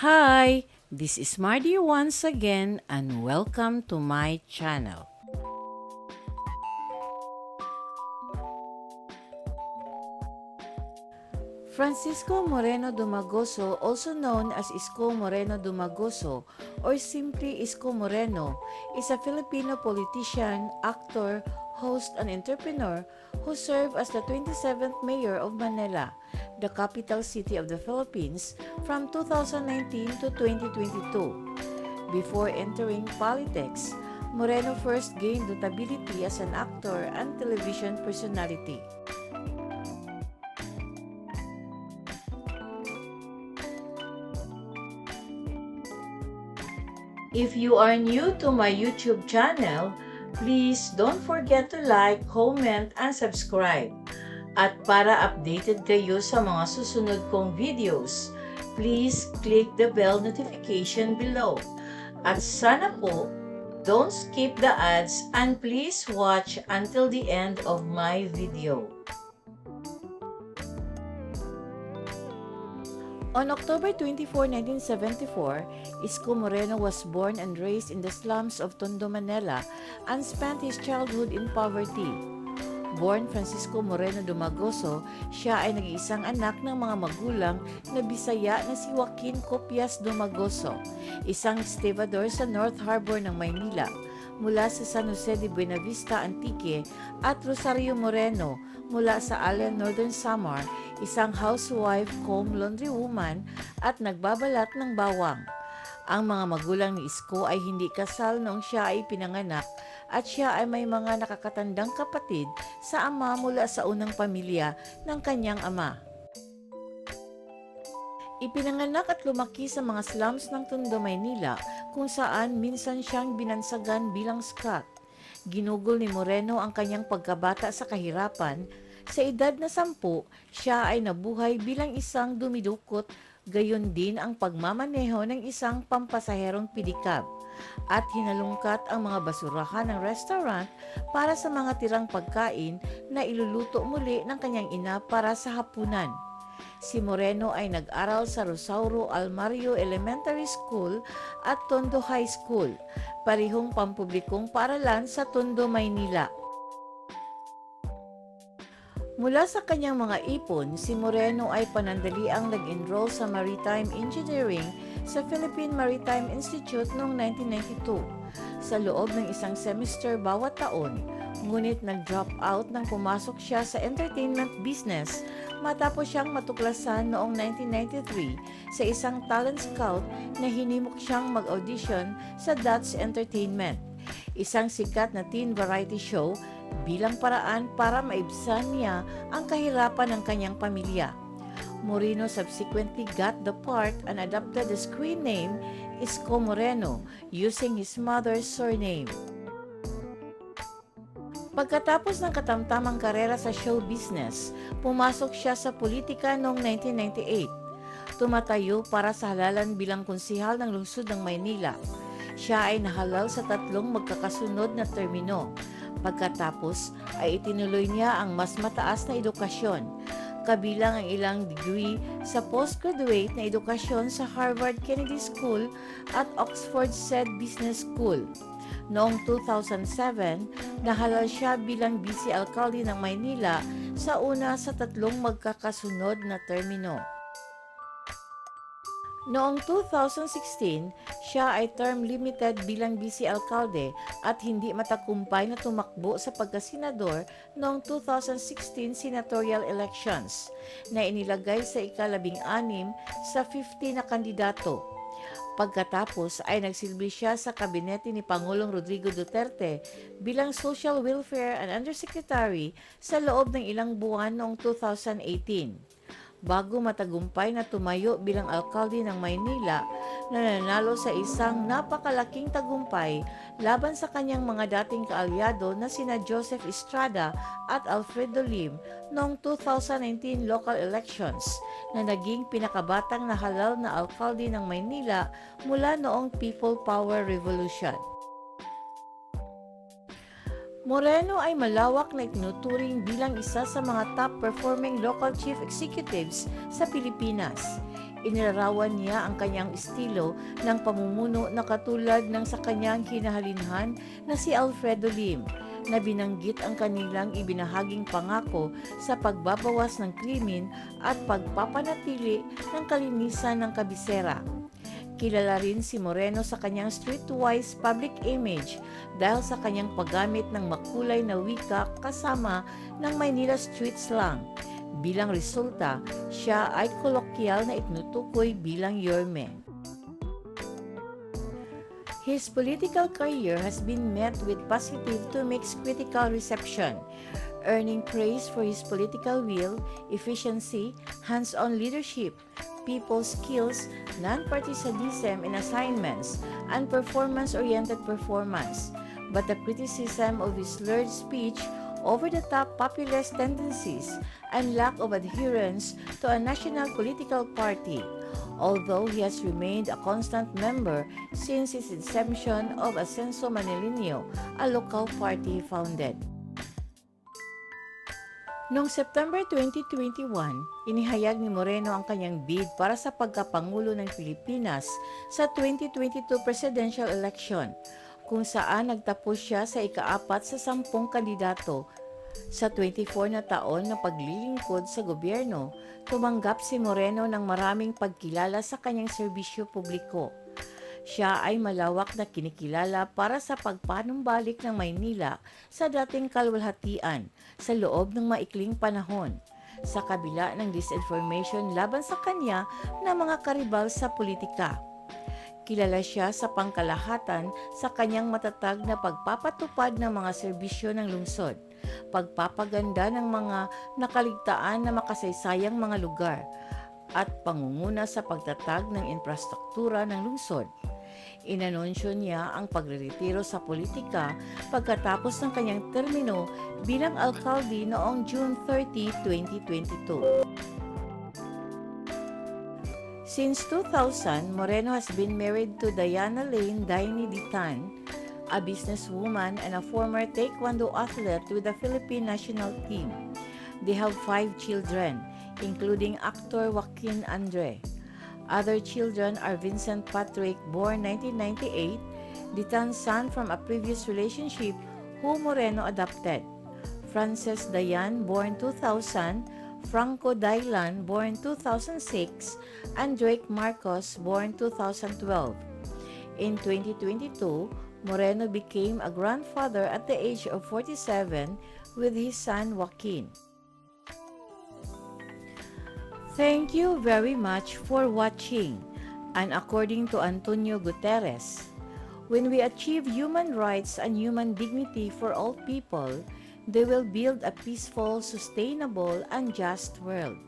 Hi, this is Mardy once again and welcome to my channel. Francisco Moreno Dumagoso, also known as Isko Moreno Dumagoso or simply Isko Moreno, is a Filipino politician, actor, host, and entrepreneur who served as the 27th mayor of Manila, the capital city of the Philippines, from 2019 to 2022. Before entering politics, Moreno first gained notability as an actor and television personality. If you are new to my YouTube channel, please don't forget to like, comment, and subscribe. At para updated kayo sa mga susunod kong videos, please click the bell notification below. At sana po, don't skip the ads and please watch until the end of my video. On October 24, 1974, Isko Moreno was born and raised in the slums of Tondo, Manila and spent his childhood in poverty. Born Francisco Moreno Dumagoso, siya ay nag-iisang anak ng mga magulang na Bisaya na si Joaquin Copias Dumagoso, isang estibador sa North Harbor ng Maynila mula sa San Jose de Buenavista Antique at Rosario Moreno mula sa Allen, Northern Samar, isang housewife, home laundry woman at nagbabalat ng bawang. Ang mga magulang ni Isko ay hindi kasal noong siya ay pinanganak at siya ay may mga nakakatandang kapatid sa ama mula sa unang pamilya ng kanyang ama. Ipinanganak at lumaki sa mga slums ng Tondo, Maynila kung saan minsan siyang binansagan bilang scout. Ginugol ni Moreno ang kanyang pagkabata sa kahirapan. Sa edad na sampu, siya ay nabuhay bilang isang dumidukot, gayon din ang pagmamaneho ng isang pampasaherong pedicab at hinalungkat ang mga basurahan ng restaurant para sa mga tirang pagkain na iluluto muli ng kanyang ina para sa hapunan. Si Moreno ay nag-aral sa Rosauro Almario Elementary School at Tondo High School, parihong pampublikong paaralan sa Tondo, Maynila. Mula sa kanyang mga ipon, si Moreno ay panandaliang nag-enroll sa Maritime Engineering sa Philippine Maritime Institute noong 1992 sa loob ng isang semester bawat taon. Ngunit nag-drop out nang pumasok siya sa entertainment business matapos siyang matuklasan noong 1993 sa isang talent scout na hinimok siyang mag-audition sa Dutch Entertainment, isang sikat na teen variety show bilang paraan para maibsan niya ang kahirapan ng kanyang pamilya. Moreno subsequently got the part and adopted the screen name Isko Moreno using his mother's surname. Pagkatapos ng katamtamang karera sa show business, pumasok siya sa politika noong 1998. Tumatayo para sa halalan bilang konsihal ng lungsod ng Maynila. Siya ay nahalal sa tatlong magkakasunod na termino. Pagkatapos ay itinuloy niya ang mas mataas na edukasyon, kabilang ang ilang degree sa postgraduate na edukasyon sa Harvard Kennedy School at Oxford Said Business School. Noong 2007, nahalal siya bilang vice alkalde ng Maynila sa una sa tatlong magkakasunod na termino. Noong 2016, siya ay term limited bilang vice alkalde at hindi matakumpay na tumakbo sa pagkasenador noong 2016 senatorial elections na inilagay sa ikalabing anim sa 50 na kandidato. Pagkatapos ay nagsilbi siya sa kabinete ni Pangulong Rodrigo Duterte bilang Social Welfare and Undersecretary sa loob ng ilang buwan noong 2018 bago matagumpay na tumayo bilang alkalde ng Maynila na nanalo sa isang napakalaking tagumpay laban sa kanyang mga dating kaalyado na sina Joseph Estrada at Alfredo Lim noong 2019 local elections na naging pinakabatang nahalal na alkalde ng Maynila mula noong People Power Revolution. Moreno ay malawak na itinuturing bilang isa sa mga top-performing local chief executives sa Pilipinas. Inilarawan niya ang kanyang estilo ng pamumuno na katulad ng sa kanyang kinahalinhan na si Alfredo Lim na binanggit ang kanilang ibinahaging pangako sa pagbabawas ng krimen at pagpapanatili ng kalinisan ng kabisera. Kilala rin si Moreno sa kanyang streetwise public image dahil sa kanyang paggamit ng makulay na wika kasama ng Maynila street slang. Bilang resulta, siya ay kolokyal na itinutukoy bilang Yorme. His political career has been met with positive to mixed critical reception, earning praise for his political will, efficiency, hands-on leadership, people skills, non-partisanism in assignments, and performance-oriented performance. But the criticism of his slurred speech, over-the-top populist tendencies, and lack of adherence to a national political party although he has remained a constant member since his inception of Ascenso Manilinio, a local party founded. Noong September 2021, inihayag ni Moreno ang kanyang bid para sa pagkapangulo ng Pilipinas sa 2022 presidential election, kung saan nagtapos siya sa ikaapat sa sampung kandidato sa 24 na taon na paglilingkod sa gobyerno, tumanggap si Moreno ng maraming pagkilala sa kanyang serbisyo publiko. Siya ay malawak na kinikilala para sa pagpanumbalik ng Maynila sa dating kalwalhatian sa loob ng maikling panahon sa kabila ng disinformation laban sa kanya ng mga karibal sa politika. Kilala siya sa pangkalahatan sa kanyang matatag na pagpapatupad ng mga serbisyo ng lungsod pagpapaganda ng mga nakaligtaan na makasaysayang mga lugar, at pangunguna sa pagtatag ng infrastruktura ng lungsod. Inanunsyo niya ang pagreretiro sa politika pagkatapos ng kanyang termino bilang alkalde noong June 30, 2022. Since 2000, Moreno has been married to Diana Lane Daini Ditan, a businesswoman and a former taekwondo athlete with the Philippine national team. They have five children, including actor Joaquin Andre. Other children are Vincent Patrick, born 1998, Ditan's son from a previous relationship who Moreno adopted, Frances Dayan, born 2000, Franco Dailan, born 2006, and Drake Marcos, born 2012. In 2022, Moreno became a grandfather at the age of 47 with his son Joaquin. Thank you very much for watching. And according to Antonio Guterres, when we achieve human rights and human dignity for all people, they will build a peaceful, sustainable, and just world.